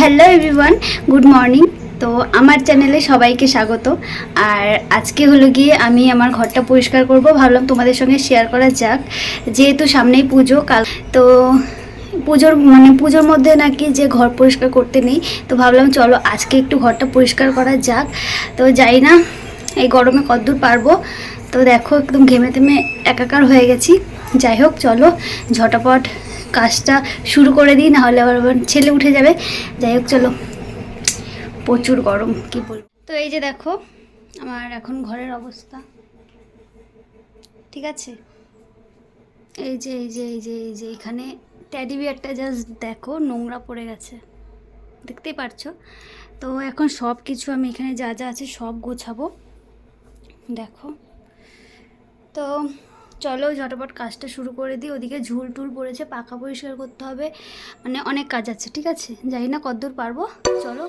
Hello everyone good morning তো আমার চ্যানেলে সবাইকে স্বাগত। আর আজকে হলো গিয়ে আমি আমার ঘরটা পরিষ্কার করব, ভাবলাম তোমাদের সঙ্গে শেয়ার করা যাক। যেহেতু সামনেই পুজো, কাল তো পুজোর মানে পুজোর মধ্যে নাকি যে ঘর পরিষ্কার করতে নেই, তো ভাবলাম চলো আজকে একটু ঘরটা পরিষ্কার করা যাক। তো যাই না, এই গরমে কতদূর পারব। তো দেখো একদম ঘেমে তেমে একাকার হয়ে গেছি। যাই হোক, চলো ঝটাপট কাজটা শুরু করে দিই, নাহলে আবার আমার ছেলে উঠে যাবে। যাই হোক, চলো। প্রচুর গরম, কি বলব। তো এই যে দেখো, আমার এখন ঘরের অবস্থা। ঠিক আছে? এই যে এই যে এই যে এই যে, এখানে ট্যাডি বিয়ারটা জাস্ট দেখো, নোংরা পড়ে গেছে। দেখতেই পারছ? তো এখন সব কিছু আমি এখানে যা যা আছে সব গোছাবো। দেখো। তো চলো ঝটপট কাজটা শুরু করে দিই। ওদিকে ঝুল টুল পড়েছে, পাখা পরিষ্কার করতে হবে। মানে অনেক কাজ আছে, ঠিক আছে? জানি না কতদূর পারব। চলো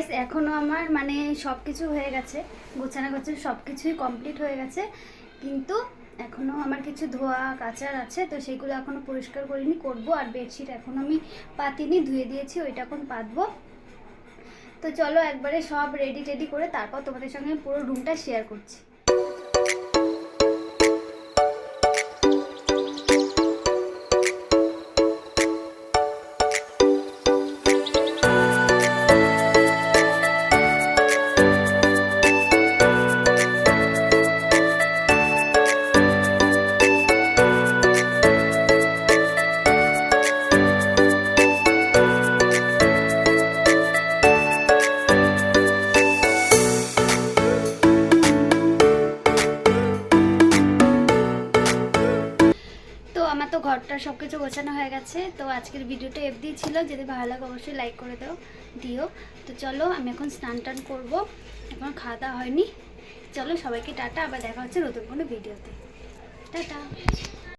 গাইস এখনও আমার মানে সব কিছু হয়ে গেছে। গোছানো গোছানো সব কিছুই কমপ্লিট হয়ে গেছে। কিন্তু এখনও আমার কিছু ধোয়া, কাচার আছে, তো সেগুলো এখনও পরিষ্কার করিনি, করব। আর বেডশিট এখন আমি পাতিনি, ধুয়ে দিয়েছি, ওইটা এখন পাতবো। তো চলো একবারে সব রেডি টেডি করে তারপর তোমাদের সঙ্গে পুরো রুমটা শেয়ার করছি। সব কিছু গোছানো হয়ে গেছে, তো আজকের ভিডিওটা এফ ছিল, যদি ভালো লাগে অবশ্যই লাইক করে দাও, দিও। তো চলো, আমি এখন স্নান টান করব, এখন খাওয়া দাওয়া হয়নি। চলো সবাইকে টাটা, আবার দেখা হচ্ছে নতুন কোনো ভিডিওতে। টাটা।